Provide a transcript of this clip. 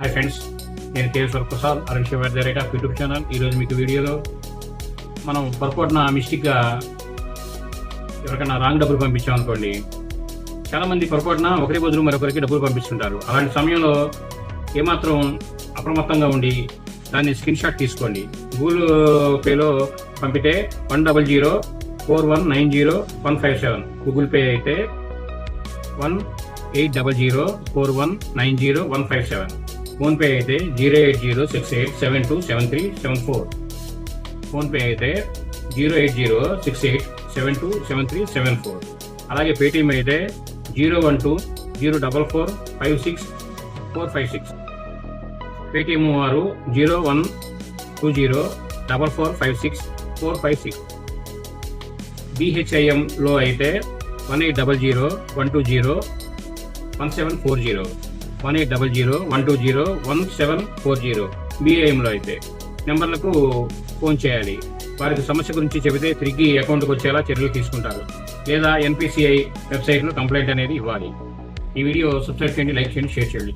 Hi friends నేను Keshwar Prasad Arun Shiva the rate of YouTube channel. ఈరోజు మీకు వీడియోలో మనం పొరపాటున మిస్టేక్గా ఎవరికైనా రాంగ్ డబ్బులు పంపించాం అనుకోండి చాలామంది పొరపాటున ఒకరి బదులు మరొకరికి డబ్బులు పంపిస్తుంటారు. అలాంటి సమయంలో ఏమాత్రం అప్రమత్తంగా ఉండి దాన్ని స్క్రీన్ షాట్ తీసుకోండి. గూగుల్ పేలో పంపితే one double zero four one nine zero one five seven Google Pay అయితే one eight double zero four one nine zero one five seven PhonePe అయితే zero eight zero six eight seven two seven three seven four. PhonePe అయితే zero eight zero six eight seven two seven three seven four. అలాగే Paytm అయితే zero one two zero double four five six four five six. Paytm వారు zero one two zero double four five six four five six. బిహెచ్ఐఎంలో అయితే one eight double zero one two zero one seven four zero. One eight double zero one two zero one seven four zero బీఐఎంలో అయితే. నెంబర్లకు phone చేయాలి. వారికి సమస్య గురించి చెబితే తిరిగి అకౌంట్కి వచ్చేలా చర్యలు తీసుకుంటారు. లేదా ఎన్పిసిఐ వెబ్సైట్లో కంప్లైంట్ అనేది ఇవ్వాలి. ఈ వీడియో సబ్స్క్రైబ్ చేయండి లైక్ చేయండి షేర్ చేయండి.